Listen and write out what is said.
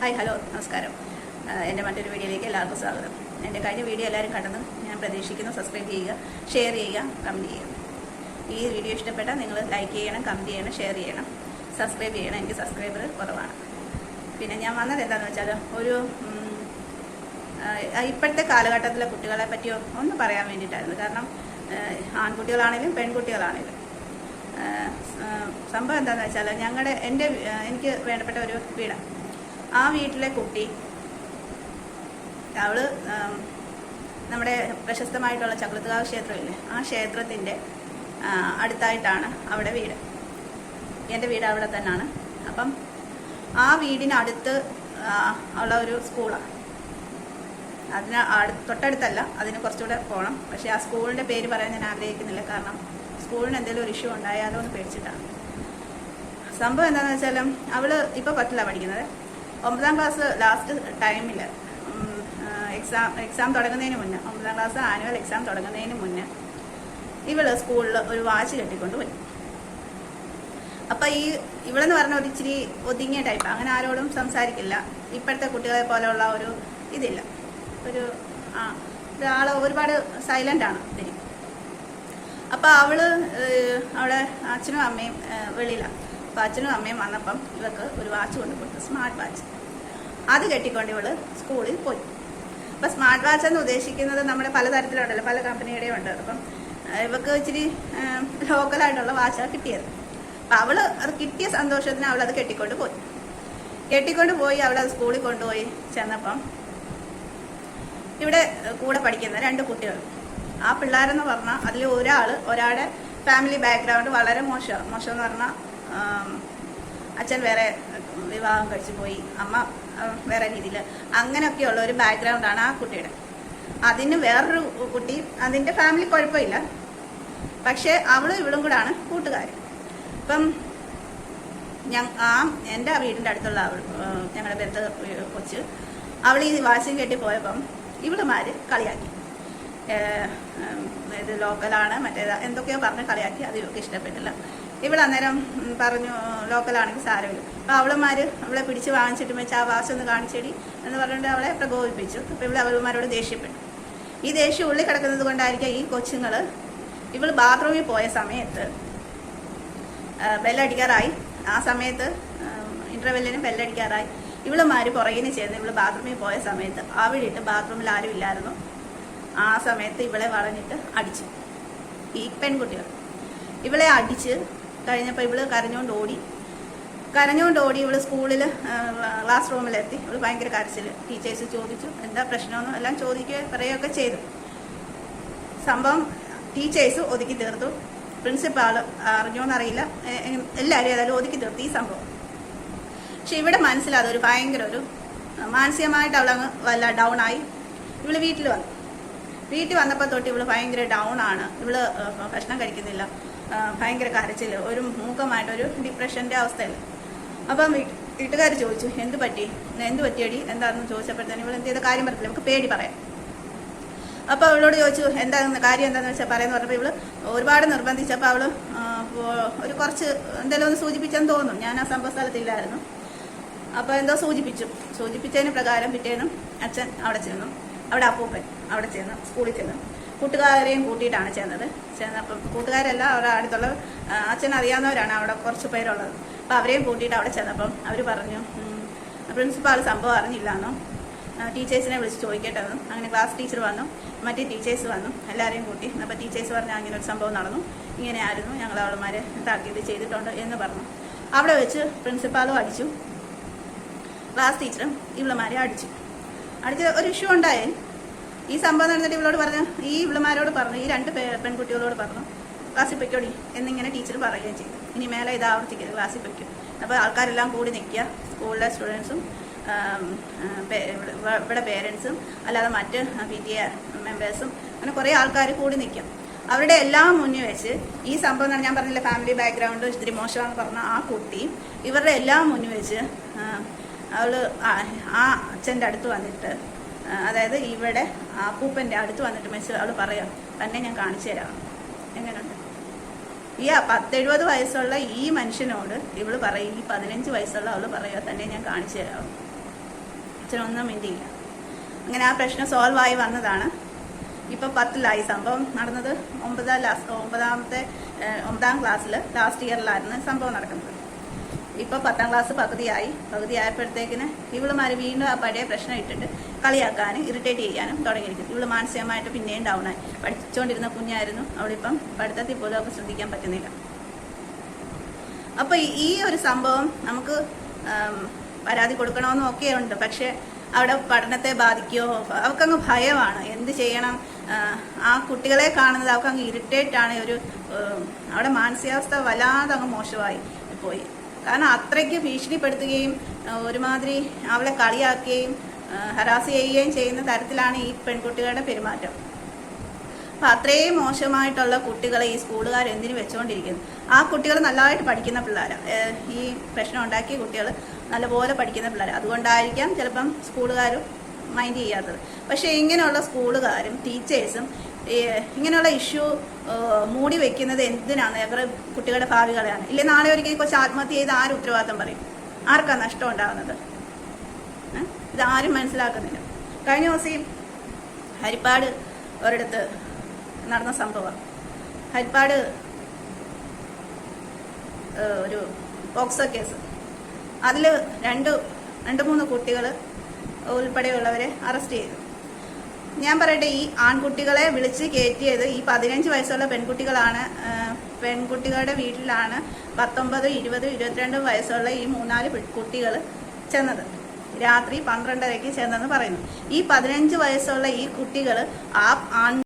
Hi hello നമസ്കാരം. എന്റെ മറ്റൊരു വീഡിയോയിലേക്ക് എല്ലാവർക്കും സ്വാഗതം. എന്റെ കഴിഞ്ഞ വീഡിയോ എല്ലാവരും കണ്ടെന്ന് ഞാൻ പ്രതീക്ഷിക്കുന്നു. സബ്സ്ക്രൈബ് ചെയ്യുക ഷെയർ ചെയ്യുക കമന്റ് ചെയ്യുക. ഈ വീഡിയോ ഇഷ്ടപ്പെട്ടാൽ നിങ്ങൾ ലൈക്ക് ചെയ്യണം കമന്റ് ചെയ്യണം ഷെയർ ചെയ്യണം. സബ്സ്ക്രൈബ് ചെയ്യണം. എനിക്ക് സബ്സ്ക്രൈബർ കുറവാണ്. പിന്നെ ഞാൻ വന്നത് എന്താണെന്ന് വെച്ചാൽ ഒരു ഇപ്പോഴത്തെ കാലഘട്ടത്തിലെ കുട്ടികളെ പറ്റി ഒന്ന് പറയാൻ വേണ്ടിയിട്ടായിരുന്നു. കാരണം ആൺകുട്ടികളാണെങ്കിലും പെൺകുട്ടികളാണെങ്കിലും. സംഭവം എന്താണെന്ന് വെച്ചാൽ ഞങ്ങളുടെ എന്റെ എനിക്ക് വേണ്ടപ്പെട്ട ഒരു വീടാണ് ആ വീട്ടിലെ കുട്ടി അവൾ നമ്മുടെ പ്രശസ്തമായിട്ടുള്ള ചക്രത്തുകാവ് ക്ഷേത്രമില്ലേ ആ ക്ഷേത്രത്തിന്റെ അടുത്തായിട്ടാണ് അവിടെ വീട്. എന്റെ വീട് അവിടെ തന്നെയാണ് അപ്പം ആ വീടിനടുത്ത് ഉള്ള ഒരു സ്കൂളാണ് അതിന് തൊട്ടടുത്തല്ല അതിന് കുറച്ചുകൂടെ പോകണം പക്ഷേ ആ സ്കൂളിന്റെ പേര് പറയാൻ ഞാൻ ആഗ്രഹിക്കുന്നില്ല. കാരണം സ്കൂളിന് എന്തെങ്കിലും ഒരു ഇഷ്യൂ ഉണ്ടായാലോ എന്ന് പേടിച്ചിട്ടാണ്. സംഭവം എന്താണെന്ന് വെച്ചാൽ അവൾ ഇപ്പോൾ പത്തിലാണ് പഠിക്കുന്നത്. ഒമ്പതാം ക്ലാസ് ലാസ്റ്റ് ടൈമിൽ എക്സാം എക്സാം തുടങ്ങുന്നതിന് മുന്നേ ഒമ്പതാം ക്ലാസ് ആനുവൽ എക്സാം തുടങ്ങുന്നതിന് മുന്നേ ഇവൾ സ്കൂളിൽ ഒരു വാച്ച് കെട്ടിക്കൊണ്ട് പോയി. അപ്പൊ ഈ ഇവളെന്ന് പറഞ്ഞ ഒരു ഇച്ചിരി ഒതുങ്ങിയ ടൈപ്പ് അങ്ങനെ ആരോടും സംസാരിക്കില്ല. ഇപ്പോഴത്തെ കുട്ടികളെ പോലെയുള്ള ഒരു ഇതില്ല. ഒരു ആ ഒരാൾ ഒരുപാട് സൈലന്റ് ആണ് ഇതിന് അപ്പൊ അവൾ അവളെ അച്ഛനും അമ്മയും വെളിയിലാണ് അപ്പൊ അച്ഛനും അമ്മയും വന്നപ്പം ഇവക്ക് ഒരു വാച്ച് കൊണ്ട് കൊടുത്തു സ്മാർട്ട് വാച്ച്. അത് കെട്ടിക്കൊണ്ട് ഇവൾ സ്കൂളിൽ പോയി. അപ്പൊ സ്മാർട്ട് വാച്ച് എന്ന് ഉദ്ദേശിക്കുന്നത് നമ്മുടെ പലതരത്തിലുണ്ടല്ലോ പല കമ്പനിയുടെയും ഉണ്ട്. അപ്പം ഇവക്ക് ഇച്ചിരി ലോക്കലായിട്ടുള്ള വാച്ചാണ് കിട്ടിയത്. അപ്പൊ അവൾ അത് കിട്ടിയ സന്തോഷത്തിന് അവൾ അത് കെട്ടിക്കൊണ്ട് പോയി. കെട്ടിക്കൊണ്ട് പോയി അവൾ അത് സ്കൂളിൽ കൊണ്ടുപോയി ചെന്നപ്പം ഇവിടെ കൂടെ പഠിക്കുന്ന രണ്ട് കുട്ടികൾ. ആ പിള്ളേരെന്ന് പറഞ്ഞാൽ അതിൽ ഒരാൾ ഒരാളുടെ ഫാമിലി ബാക്ക്ഗ്രൗണ്ട് വളരെ മോശമാണ് മോശം എന്ന് പറഞ്ഞാൽ അച്ഛൻ വേറെ വിവാഹം കഴിച്ചു പോയി അമ്മ വേറെ രീതിയിൽ അങ്ങനെയൊക്കെയുള്ള ഒരു ബാക്ക്ഗ്രൗണ്ടാണ് ആ കുട്ടിയുടെ. അതിന് വേറൊരു കുട്ടി അതിന്റെ ഫാമിലി കുഴപ്പമില്ല. പക്ഷേ അവളും ഇവളും കൂടാണ് കൂട്ടുകാർ ഇപ്പം ഞാൻ ആ എന്റെ വീടിന്റെ അടുത്തുള്ള അവൾ ഞങ്ങളുടെ ബന്ധ കൊച്ച് അവൾ ഈ വാശം കെട്ടി പോയപ്പം ഇവളുമാര് കളിയാക്കി. ഇത് ലോക്കലാണ് മറ്റേത് എന്തൊക്കെയോ പറഞ്ഞ് കളിയാക്കി അത് ഇവർക്ക് ഇഷ്ടപ്പെട്ടില്ല. ഇവൾ അന്നേരം പറഞ്ഞു ലോക്കലാണെങ്കിൽ സാരമില്ല. അപ്പോൾ അവളുമാർ അവളെ പിടിച്ച് വാങ്ങിച്ചിട്ട് വെച്ച് ആ വാശി ഒന്ന് കാണിച്ചേടി എന്ന് പറഞ്ഞിട്ട് അവളെ പ്രകോപിപ്പിച്ചു. അപ്പോൾ ഇവൾ അവളുമാരോട് ദേഷ്യപ്പെട്ടു. ഈ ദേഷ്യം ഉള്ളിൽ കിടക്കുന്നത് കൊണ്ടായിരിക്കാം ഈ കൊച്ചുങ്ങൾ ഇവൾ ബാത്റൂമിൽ പോയ സമയത്ത് ബെല്ലടിക്കാറായി. ആ സമയത്ത് ഇന്റർവെല്ലിന് ബെല്ലടിക്കാറായി. ഇവളുമാർ പുറകിന് ചേർന്ന് ഇവൾ ബാത്റൂമിൽ പോയ സമയത്ത് അവിടെ ഇട്ട് ബാത്റൂമിൽ ആരും ഇല്ലായിരുന്നു ആ സമയത്ത് ഇവളെ വളഞ്ഞിട്ട് അടിച്ചു. ഈ പെൺകുട്ടികൾ. ഇവളെ അടിച്ച് കഴിഞ്ഞപ്പോൾ ഇവൾ കരഞ്ഞുകൊണ്ട് ഓടി. കരഞ്ഞുകൊണ്ട് ഓടി ഇവൾ സ്കൂളിൽ ക്ലാസ് റൂമിലെത്തി. ഇവൾ ഭയങ്കര കരച്ചിൽ ടീച്ചേഴ്സ് ചോദിച്ചു എന്താ പ്രശ്നമെന്നും? എല്ലാം ചോദിക്കുകയോ പറയുകയൊക്കെ ചെയ്തു. സംഭവം ടീച്ചേഴ്സ് ഒതുക്കി തീർത്തു. പ്രിൻസിപ്പാൾ അറിഞ്ഞോന്നറിയില്ല. എല്ലാവരും ഏതായാലും ഒതുക്കി തീർത്തു ഈ സംഭവം. പക്ഷെ ഇവിടെ മനസ്സിലാതെ ഒരു ഭയങ്കര ഒരു മാനസികമായിട്ട് അവളങ്ങ് വല്ല ഡൗൺ ആയി. ഇവൾ വീട്ടിൽ വന്നു. വീട്ടിൽ വന്നപ്പോൾ തൊട്ട് ഇവൾ ഭയങ്കര ഡൗൺ ആണ്. ഇവൾ ഭക്ഷണം കഴിക്കുന്നില്ല. ഭയങ്കര കരച്ചിൽ ഒരു മൂക്കമായിട്ടൊരു ഡിപ്രഷന്റെ അവസ്ഥയിൽ അപ്പം വീട്ടുകാർ ചോദിച്ചു എന്ത് പറ്റി? എന്ത് പറ്റിയടി? എന്താണെന്ന് ചോദിച്ചപ്പോഴത്തേനും ഇവൾ എന്ത് ചെയ്ത കാര്യം പറഞ്ഞില്ല നമുക്ക് പേടി പറയാം. അപ്പൊ അവളോട് ചോദിച്ചു എന്താണെന്ന് കാര്യം എന്താണെന്ന് വെച്ചാൽ പറയാന്ന് പറഞ്ഞപ്പോൾ ഇവൾ ഒരുപാട് നിർബന്ധിച്ചപ്പോൾ അവൾ ഒരു കുറച്ച് എന്തെങ്കിലും ഒന്ന് സൂചിപ്പിച്ചെന്ന് തോന്നുന്നു. ഞാൻ ആ സംഭവ സ്ഥലത്തില്ലായിരുന്നു. അപ്പൊ എന്തോ സൂചിപ്പിച്ചു. സൂചിപ്പിച്ചതിന് പ്രകാരം പിറ്റേന്നും അച്ഛൻ അവിടെ ചെന്നു. അവിടെ അപ്പൂപ്പൻ. അവിടെ ചെന്ന് സ്കൂളിൽ ചെന്ന് കൂട്ടുകാരെയും കൂട്ടിയിട്ടാണ് ചെന്നത്. ചെന്നപ്പം കൂട്ടുകാരല്ല അവരുടെ അടുത്തുള്ള അച്ഛൻ അറിയാവുന്നവരാണ് അവിടെ കുറച്ച് പേരുള്ളത്. അപ്പം അവരെയും കൂട്ടിയിട്ട് അവിടെ ചെന്നപ്പം അവർ പറഞ്ഞു പ്രിൻസിപ്പാൾ സംഭവം അറിഞ്ഞില്ലാന്നോ? ടീച്ചേഴ്സിനെ വിളിച്ച് ചോദിക്കട്ടെ അങ്ങനെ ക്ലാസ് ടീച്ചർ വന്നു മറ്റേ ടീച്ചേഴ്സ് വന്നു എല്ലാവരെയും കൂട്ടി. അപ്പോൾ ടീച്ചേഴ്സ് പറഞ്ഞ അങ്ങനെ ഒരു സംഭവം നടന്നു. ഇങ്ങനെ ആയിരുന്നു ഞങ്ങൾ അവളുമാരെ താക്കീത് ചെയ്തിട്ടുണ്ട് എന്ന് പറഞ്ഞു. അവിടെ വെച്ച് പ്രിൻസിപ്പാളും അടിച്ചു. ക്ലാസ് ടീച്ചറും ഇവളുമാരെ അടിച്ചു. അടിച്ച് ഒരു ഇഷ്യൂ ഉണ്ടായേ. ഈ സംഭവം നടന്നിട്ട് ഇവളോട് പറഞ്ഞു ഈ ഇവളുമാരോട് പറഞ്ഞു ഈ രണ്ട് പെൺകുട്ടികളോട് പറഞ്ഞു ക്ലാസ്സിൽ പൊയ്ക്കോടി എന്നിങ്ങനെ ടീച്ചർ പറയുകയും ചെയ്തു. ഇനി മേലെ ഇത് ആവർത്തിക്കരുത് ക്ലാസ്സിൽ പൊയ്ക്കും. അപ്പോൾ ആൾക്കാരെല്ലാം കൂടി നിൽക്കുക സ്കൂളിലെ സ്റ്റുഡൻസും ഇവിടെ പേരൻസും അല്ലാതെ മറ്റ് പി ടി എ മെമ്പേഴ്സും അങ്ങനെ കുറേ ആൾക്കാർ കൂടി നിൽക്കും. അവരുടെ എല്ലാം മുന്നിൽ വെച്ച് ഈ സംഭവം ഞാൻ പറഞ്ഞില്ല ഫാമിലി ബാക്ക്ഗ്രൗണ്ട് ഇത്തിരി മോശമാണെന്ന് പറഞ്ഞ ആ കുട്ടി ഇവരുടെ എല്ലാം മുന്നിൽ വെച്ച് ആ, അവൾ ആ- അച്ഛന്റെ അടുത്ത് വന്നിട്ട് അതായത് ഇവിടെ അപ്പൂപ്പന്റെ അടുത്ത് വന്നിട്ട് മെസ്സ് അവൾ പറയാം തന്നെ ഞാൻ കാണിച്ചു തരാം. എങ്ങനെയുണ്ട്? ഈ പത്തെഴുപത് വയസ്സുള്ള ഈ മനുഷ്യനോട് ഇവൾ പറയും ഈ പതിനഞ്ച് വയസ്സുള്ള അവൾ പറയുക തന്നെ ഞാൻ കാണിച്ചു തരാം. അച്ഛനൊന്നും മിണ്ടിയില്ല. അങ്ങനെ ആ പ്രശ്നം സോൾവ് ആയി വന്നതാണ്. ഇപ്പം പത്തിലായി. സംഭവം നടന്നത് ഒമ്പതാം ലാസ്റ്റ് ഒമ്പതാമത്തെ ഒമ്പതാം ക്ലാസ്സിൽ ലാസ്റ്റ് ഇയറിലായിരുന്നു സംഭവം നടക്കുന്നത്. ഇപ്പോൾ പത്താം ക്ലാസ് പകുതിയായി. പകുതി ആയപ്പോഴത്തേക്കിന് ഇവളുമാർ വീണ്ടും ആ പഴയ പ്രശ്നം ഇട്ടിട്ട് കളിയാക്കാനും ഇറിറ്റേറ്റ് ചെയ്യാനും തുടങ്ങിയിരിക്കുന്നു. ഇവൾ മാനസികമായിട്ട് പിന്നെയും ഡൗൺ ആയി. പഠിച്ചുകൊണ്ടിരുന്ന കുഞ്ഞായിരുന്നു. അവളിപ്പം പഠിത്തത്തിൽ പോലും അവൾക്ക് ശ്രദ്ധിക്കാൻ പറ്റുന്നില്ല. അപ്പൊ ഈ- ഒരു സംഭവം നമുക്ക് പരാതി കൊടുക്കണമെന്നും ഒക്കെ ഉണ്ട്. പക്ഷെ അവിടെ പഠനത്തെ ബാധിക്കുമോ അവൾക്കങ്ങ് ഭയമാണ്. എന്ത് ചെയ്യണം? ആ, കുട്ടികളെ കാണുന്നത് അവൾക്ക് അങ്ങ് ഇറിറ്റേറ്റ് ആണ്. ഒരു അവിടെ മാനസികാവസ്ഥ വല്ലാതെ അങ്ങ് മോശമായി പോയി. കാരണം അത്രയ്ക്ക് ഭീഷണിപ്പെടുത്തുകയും ഒരുമാതിരി അവളെ കളിയാക്കുകയും ഹരാസ് ചെയ്യുകയും ചെയ്യുന്ന തരത്തിലാണ് ഈ പെൺകുട്ടികളുടെ പെരുമാറ്റം. അപ്പൊ അത്രയും മോശമായിട്ടുള്ള കുട്ടികളെ ഈ സ്കൂളുകാർ എന്തിനു വെച്ചുകൊണ്ടിരിക്കുന്നു ആ കുട്ടികൾ നല്ലതായിട്ട് പഠിക്കുന്ന പിള്ളേരാണ് ഈ പ്രശ്നം ഉണ്ടാക്കിയ കുട്ടികൾ നല്ലപോലെ പഠിക്കുന്ന പിള്ളേർ അതുകൊണ്ടായിരിക്കാം ചിലപ്പം സ്കൂളുകാരും മൈൻഡ് ചെയ്യാത്തത്. പക്ഷേ ഇങ്ങനെയുള്ള സ്കൂളുകാരും ടീച്ചേഴ്സും ഇങ്ങനെയുള്ള ഇഷ്യൂ മൂടി വെക്കുന്നത് എന്തിനാണ്? അവരുടെ കുട്ടികളുടെ ഭാവികളെയാണ്. ഇല്ലേ നാളെ ഒരിക്കൽ കൊച്ചു ആത്മഹത്യ ചെയ്ത് ആര് ഉത്തരവാദിത്തം പറയും? ആർക്കാണ് നഷ്ടം ഉണ്ടാകുന്നത്? ഇത് ഇതാരും മനസ്സിലാക്കുന്നില്ല. കഴിഞ്ഞ ദിവസം ഹരിപ്പാട് ഒരിടത്ത് നടന്ന സംഭവം. ഹരിപ്പാട് ഒരു പോക്സോ കേസ്. അതിൽ രണ്ട് രണ്ട് മൂന്ന് കുട്ടികൾ ഉൾപ്പെടെയുള്ളവരെ അറസ്റ്റ് ചെയ്തു. ഞാൻ പറയട്ടെ ഈ ആൺകുട്ടികളെ വിളിച്ച് കയറ്റിയത് ഈ പതിനഞ്ച് വയസ്സുള്ള പെൺകുട്ടികളാണ് പെൺകുട്ടികളുടെ വീട്ടിലാണ് പത്തൊമ്പത് ഇരുപത് ഇരുപത്തിരണ്ട് വയസ്സുള്ള ഈ മൂന്നാൽ കുട്ടികൾ ചെന്നത്. രാത്രി പന്ത്രണ്ടരയ്ക്ക് ചെന്നെന്ന് പറയുന്നു. ഈ പതിനഞ്ച് വയസ്സുള്ള ഈ കുട്ടികൾ ആ ആൺ